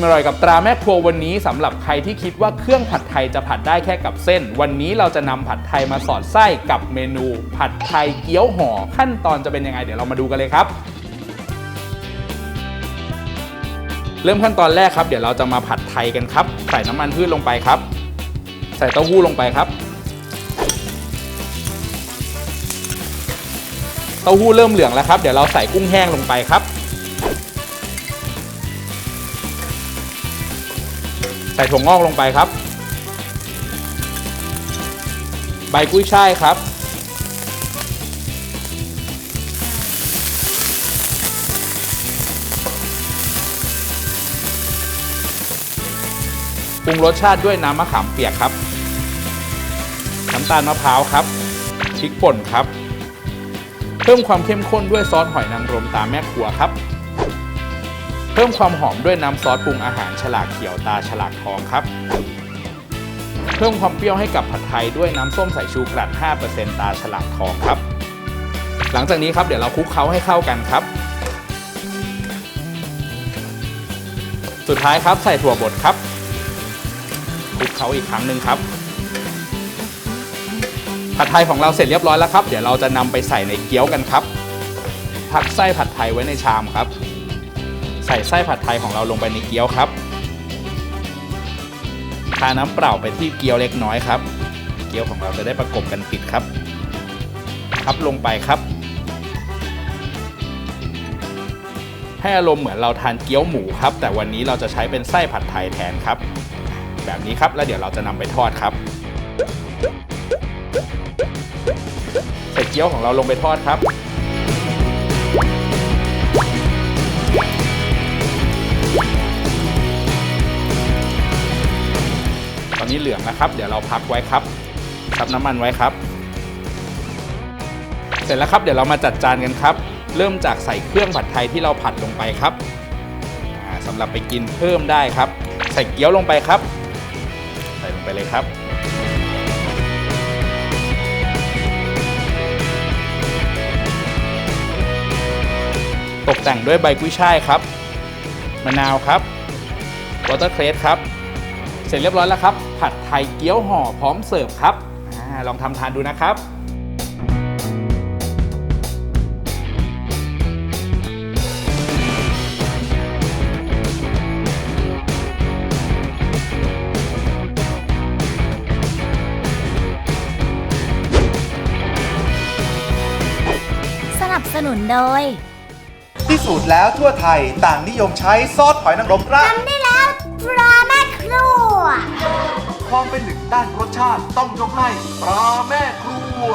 อิ่มอร่อยกับตราแม่ครัววันนี้สำหรับใครที่คิดว่าเครื่องผัดไทยจะผัดได้แค่กับเส้น วันนี้เราจะนำผัดไทยมาสอดไส้กับเมนู ผัดไทยเกี๊ยวห่อขั้นตอนจะเป็นยังไงเดี๋ยวเรามาดูกันเลยครับเริ่มขั้นตอนแรกครับ เดี๋ยวเราจะมาผัดไทยกันครับ ใส่น้ำมันพืชลงไปครับ ใส่เต้าหู้ลงไปครับ เต้าหู้เริ่มเหลืองแล้วครับ เดี๋ยวเราใส่กุ้งแห้งลงไปครับ ส่ถั่วงอกลงไปครับ ใบกุ้ยช่ายครับ ปรุงรสชาติด้วยน้ำมะขามเปียกครับ น้ำตาลมะพร้าวครับพริกป่นครับ เพิ่มความเข้มข้นด้วยซอสหอยนางรมตามแม่ครัวครับ พิ่มความหอมด้วยน้ำซอสปรุงอาหารฉลากเขียวตาฉลากทองครับ เพิ่มความเปรี้ยวให้กับผัดไทยด้วยน้ำส้มสายชูกรัด 5%ตาฉลากทองครับ หลังจากนี้ครับเดี๋ยวเราคลุกเคล้าให้เข้ากันครับ สุดท้ายครับใส่ถั่วบดครับคลุกเคล้าอีกครั้งหนึ่งครับ ผัดไทยของเราเสร็จเรียบร้อยแล้วครับ เดี๋ยวเราจะนำไปใส่ในเกี๊ยวกันครับพักไส้ผัดไทยไว้ในชามครับ ส่ไส้ผัดไทยของเราลงไปในเกี๊ยวครับทาน้ำเปล่าไปที่เกี๊ยวเล็กน้อยครับ เกี๊ยวของเราจะได้ประกบกันติดครับพับลงไปครับ ให้อารมณ์เหมือนเราทานเกี๊ยวหมูครับ แต่วันนี้เราจะใช้เป็นไส้ผัดไทยแทนครับ แบบนี้ครับแล้วเดี๋ยวเราจะนำไปทอดครับใส่เกี๊ยวของเราลงไปทอดครับ นี้เหลืองนะครับ เดี๋ยวเราพักไว้ครับซับน้ำมันไว้ครับ เสร็จแล้วครับเดี๋ยวเรามาจัดจานกันครับ เริ่มจากใส่เครื่องผัดไทยที่เราผัดลงไปครับอ่าสำหรับไปกินเพิ่มได้ครับ ใส่เกี๊ยวลงไปครับ ใส่ลงไปเลยครับตกแต่งด้วยใบกุ้ยช่ายครับ มะนาวครับวอเตอร์เครสครับ เสร็จเรียบร้อยแล้วครับ ผัดไทยเกี๊ยวห่อพร้อมเสิร์ฟครับอาลองทำทานดูนะครับสนับสนุนโดย ที่สุดแล้วทั่วไทยต่างนิยมใช้ซอสหอยนางรมราดทำได้แล้วปลาแม่ครัว องเป็นหนึ่งด้านรสชาติต้องยกให้ปลาแม่ครัว